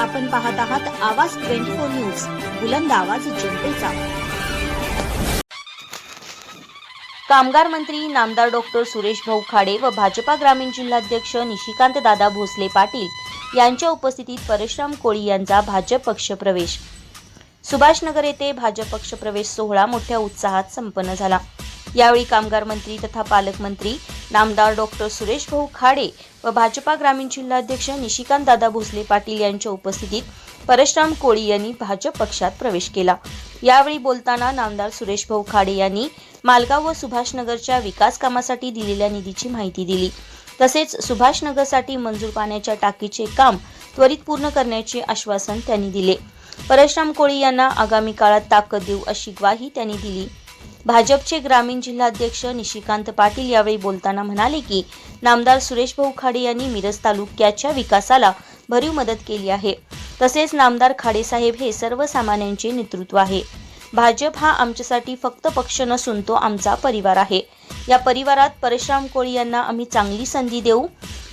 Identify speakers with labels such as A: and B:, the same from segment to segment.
A: आपण पाहत आहात आवाज ट्वेंटी फोर न्यूज. बुलंद आवाज जनतेचा. कामगार मंत्री नामदार डॉक्टर सुरेश भाऊ खाडे व भाजपा ग्रामीण जिल्हाध्यक्ष निशिकांत दादा भोसले पाटील यांच्या उपस्थितीत परशुराम कोळी यांचा भाजप पक्ष प्रवेश. सुभाषनगर येथे भाजप पक्ष प्रवेश सोहळा मोठ्या उत्साहात संपन्न झाला. यावेळी कामगार मंत्री तथा पालकमंत्री नामदार डॉक्टर सुरेश भाऊ खाडे व भाजपा ग्रामीण जिल्हाध्यक्ष निशिकांत दादा भोसले पाटील यांच्या उपस्थितीत परशुराम कोळी यांनी भाजप पक्षात प्रवेश केला. यावेळी बोलताना नामदार सुरेश भाऊ खाडे यांनी मालगाव व सुभाषनगरच्या विकास कामासाठी दिलेल्या निधीची माहिती दिली. तसेच सुभाषनगरसाठी मंजूर पाण्याच्या टाकीचे काम त्वरित पूर्ण करण्याचे आश्वासन त्यांनी दिले. परशुराम कोळी यांना आगामी काळात ताकद देऊ अशी ग्वाही त्यांनी दिली. भाजपचे ग्रामीण जिल्हाध्यक्ष निशिकांत पाटील यावेळी बोलताना म्हणाले की नामदार सुरेश भाऊ खाडे यांनी मिरज तालुक्याच्या विकासाला भरीव मदत केली आहे. तसेच नामदार खाडेसाहेब हे सर्वसामान्यांचे नेतृत्व आहे. भाजप हा आमच्यासाठी फक्त पक्ष नसून तो आमचा परिवार आहे. या परिवारात परशुराम कोळी यांना आम्ही चांगली संधी देऊ.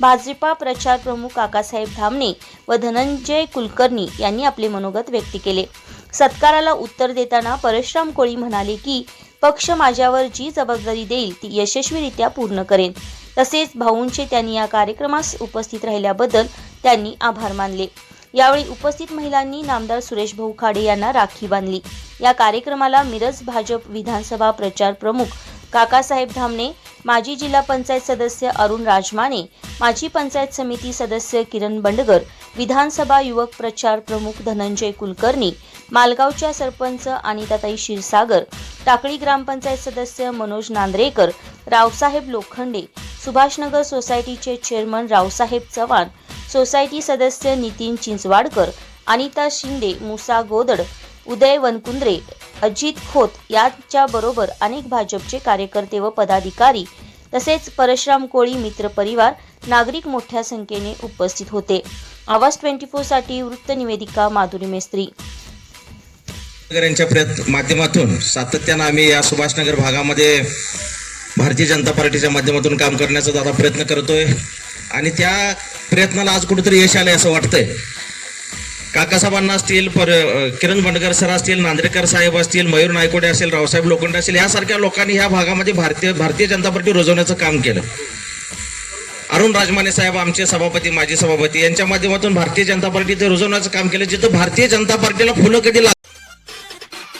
A: भाजपा प्रचार प्रमुख काकासाहेब धामणे व धनंजय कुलकर्णी यांनी आपले मनोगत व्यक्त केले. सत्काराला उत्तर देताना परशुराम कोळी म्हणाले की पक्ष माझ्यावर जी जबाबदारी देईल ती यशस्वीरित्या पूर्ण करेन. तसेच भाऊंचे त्यांनी या कार्यक्रमास उपस्थित राहिल्याबद्दल त्यांनी आभार मानले. यावेळी उपस्थित महिलांनी नामदार सुरेश भाऊ खाडे यांना राखी बांधली. या कार्यक्रमाला मिरज भाजप विधानसभा प्रचार प्रमुख काकासाहेब धामणे माजी जिल्हा पंचायत सदस्य अरुण राजमाने माजी पंचायत समिती सदस्य किरण बंडगर विधानसभा युवक प्रचार प्रमुख धनंजय कुलकर्णी मालगावच्या सरपंच अनिताताई क्षीरसागर टाकळी ग्रामपंचायत सदस्य मनोज नांद्रेकर रावसाहेब लोखंडे सुभाषनगर सोसायटीचे चेअरमन रावसाहेब चव्हाण सोसायटी सदस्य नितीन चिंचवाडकर अनिता शिंदे मुसा गोदड उदय वनकुंद्रे अजित खोत यांच्याबरोबर अनेक भाजपचे कार्यकर्ते व पदाधिकारी तसेच परशुराम कोळी मित्र परिवार नागरिक मोठ्या संख्येने उपस्थित होते. आवाज ट्वेंटी फोरसाठी वृत्तनिवेदिका वृत्त निवेदिका माधुरी मेस्त्री.
B: यांच्या प्रयत्न माध्यमातून सातत्यानं आम्ही या सुभाषनगर भागामध्ये भारतीय जनता पार्टीच्या माध्यमातून काम करण्याचा दादा प्रयत्न करतोय. आणि त्या प्रयत्नाला आज कुठेतरी यश आलंय असं वाटतंय. काकासाहेबांना असतील पर किरण बंडकर सर असतील नांद्रेकर साहेब असतील मयूर नायकोडे असेल रावसाहेब लोखंड असेल यासारख्या लोकांनी ह्या भागामध्ये भारतीय भारतीय जनता पार्टी रुजवण्याचं काम केलं. अरुण राजमाने साहेब आमचे सभापती माजी सभापती यांच्या माध्यमातून भारतीय जनता पार्टी ते रुजवण्याचं काम केलं जिथं भारतीय जनता पार्टीला फुलं कधी